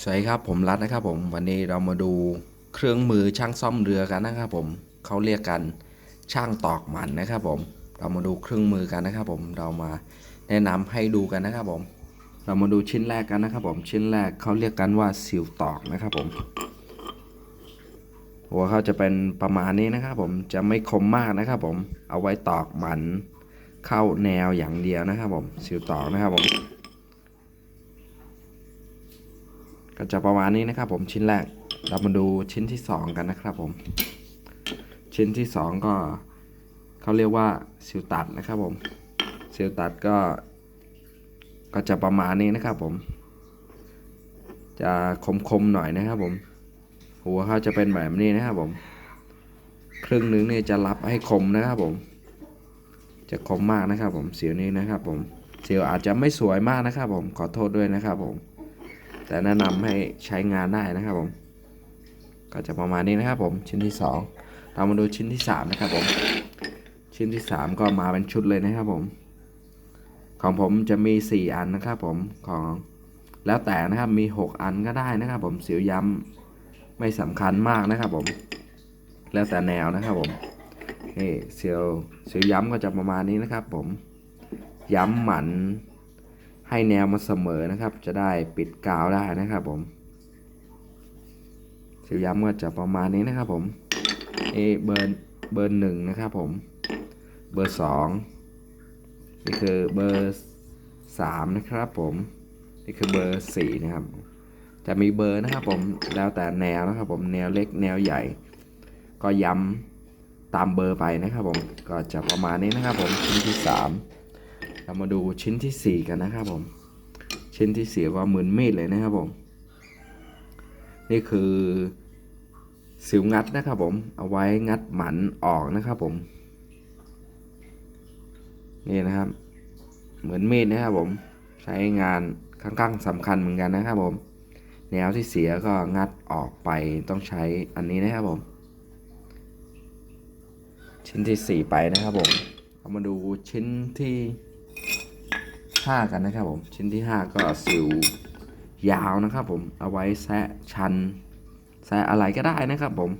สวัสดีครับผมรัฐนะครับผมวันนี้เรามาดูเครื่องมือช่างซ่อมเรือกันนะครับผมเขาเรียกกันช่างตอกหมันนะครับผมเรามาดูเครื่องมือกันนะครับผมเรามาแนะนำให้ดูกันนะครับผม เรามาดูชิ้นแรกกันนะครับผมชิ้นแรกเขาเรียกกันว่าซิลตอกนะครับผมหัวเขาจะเป็นประมาณนี้นะครับผมจะไม่คมมากนะครับผมเอาไว้ตอกหมันเข้าแนวอย่างเดียวนะครับผมซิลตอกนะครับผม ก็จะประมาณนี้นะครับผมชิ้นแรกเรามาดูชิ้นที่ 2 กันนะครับผม ชิ้นที่ 2 ก็เขาเรียกว่าซิลตัดนะครับผมซิลตัดก็ก็จะประมาณนี้นะครับผม จะคมๆหน่อยนะครับผม หัวเขาจะเป็นแบบนี้นะครับผม ครึ่งหนึงเนี่ยจะรับให้คมนะครับผม จะคมมากนะครับผมเสียวนี้นะครับผมเสียวอาจจะไม่สวยมากนะครับผมขอโทษด้วยนะครับผม แต่แนะนำให้ใช้งานได้นะครับผม ก็จะประมาณนี้นะครับผมชิ้นที่ 2 เรามาดูชิ้นที่ 3 นะครับผม ชิ้นที่ 3 ก็มาเป็นชุดเลยนะครับผม ของผมจะมี 4 อันนะครับผมของแล้วแต่นะครับมี 6 อันก็ได้นะครับผมเสียวย้ำไม่สำคัญมากนะครับผม แล้วแต่แนวนะครับผมนี่เสียวเสียวย้ำก็จะประมาณนี้นะครับผม ย้ำหมัน ให้แนวมาเสมอนะครับ จะได้ปิดกาวได้นะครับผมสิวย้ำก็จะประมาณนี้นะครับผมเอเบอร์เบอร์หนึ่งนะครับผม เบอร์สองนี่คือเบอร์สามนะครับผมนี่คือเบอร์สี่นะครับ จะมีเบอร์นะครับผมแล้วแต่แนวนะครับผมแนวเล็กแนวใหญ่ ก็ย้ำตามเบอร์ไปนะครับผมก็จะประมาณนี้นะครับผมชิ้นที่สาม เรามาดูชิ้นที่ 4 กันนะครับผม ชิ้นที่สี่ว่าเหมือนมีดเลยนะครับผม นี่คือสิวงัดนะครับผม เอาไว้งัดหมันออกนะครับผม นี่นะครับ เหมือนมีดนะครับผม ใช้งานค่อนข้างสำคัญเหมือนกันนะครับผม แนวที่เสียก็งัดออกไปต้องใช้อันนี้นะครับผม ชิ้นที่ 4 ไปนะครับผม เรามาดูชิ้นที่ 5 กันนะครับผม ชิ้นที่ 5 ก็สิวยาวนะครับผม เอาไว้แซะชัน แซะอะไรก็ได้นะครับผม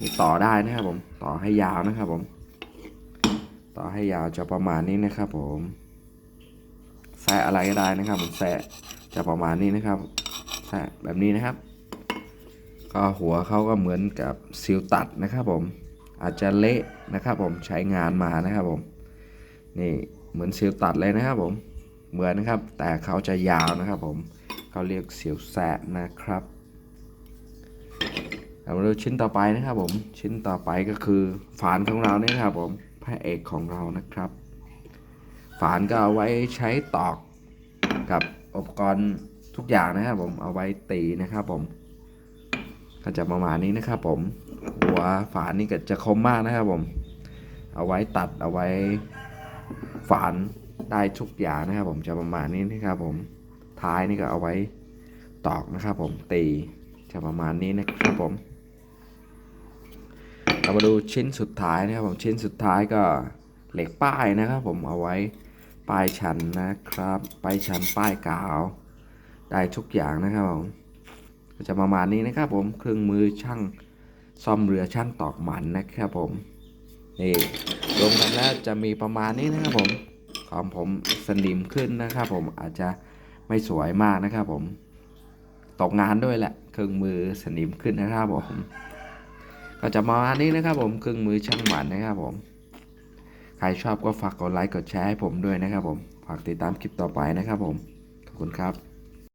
นี่ต่อได้นะครับผม ต่อให้ยาวนะครับผม ต่อให้ยาวจะประมาณนี้นะครับผม แซะอะไรก็ได้นะครับผม แซะจะประมาณนี้นะครับ แซะแบบนี้นะครับ ก็หัวเขาก็เหมือนกับซิลตัดนะครับผม อาจจะเละนะครับผม ใช้งานมานะครับผม นี่เหมือนซิลตัดเลยนะครับผม เหมือนนะครับ แต่เขาจะยาวนะครับผมเขาเรียกเสียวแสะนะครับเรามาดูชิ้นต่อไปนะครับผมชิ้นต่อไปก็คือฝานของเราเนี่ยนะครับผมพระเอกของเรานะครับ ฝานก็เอาไว้ใช้ตอกกับอุปกรณ์ทุกอย่างนะครับผมเอาไว้ตีนะครับผมก็จะประมาณนี้นะครับผมหัวฝานนี่ก็จะคมมากนะครับผม เอาไว้ตัดเอาไว้ฝาน ได้ทุกอย่างนะครับ ผมจะประมาณนี้นะครับ ผมท้ายนี่ก็เอาไว้ตอกนะครับ ผมตีจะประมาณนี้นะครับผม เรามาดูชิ้นสุดท้ายนะครับ ผมชิ้นสุดท้ายก็เหล็กป้ายนะครับ ผมเอาไว้ป้ายชันนะครับป้ายชันป้ายกาว ได้ทุกอย่างนะครับผมก็จะประมาณนี้นะครับ ผมเครื่องมือช่างซ่อมเรือช่างตอกหมันนะครับ ผมนี่รวมกันแล้วจะมีประมาณนี้นะครับผม ของผมสนิมขึ้นนะครับผมอาจจะไม่สวยมากนะครับผม ตกงานด้วยแหละเครื่องมือสนิมขึ้นนะครับผม ก็จะมาณนี้นะครับ ผมเครื่องมือช่างหมันนะครับผม ใครชอบก็ฝากกดไลค์กดแชร์ให้ผมด้วยนะครับผมฝากติดตามคลิปต่อไปนะครับผมขอบคุณครับ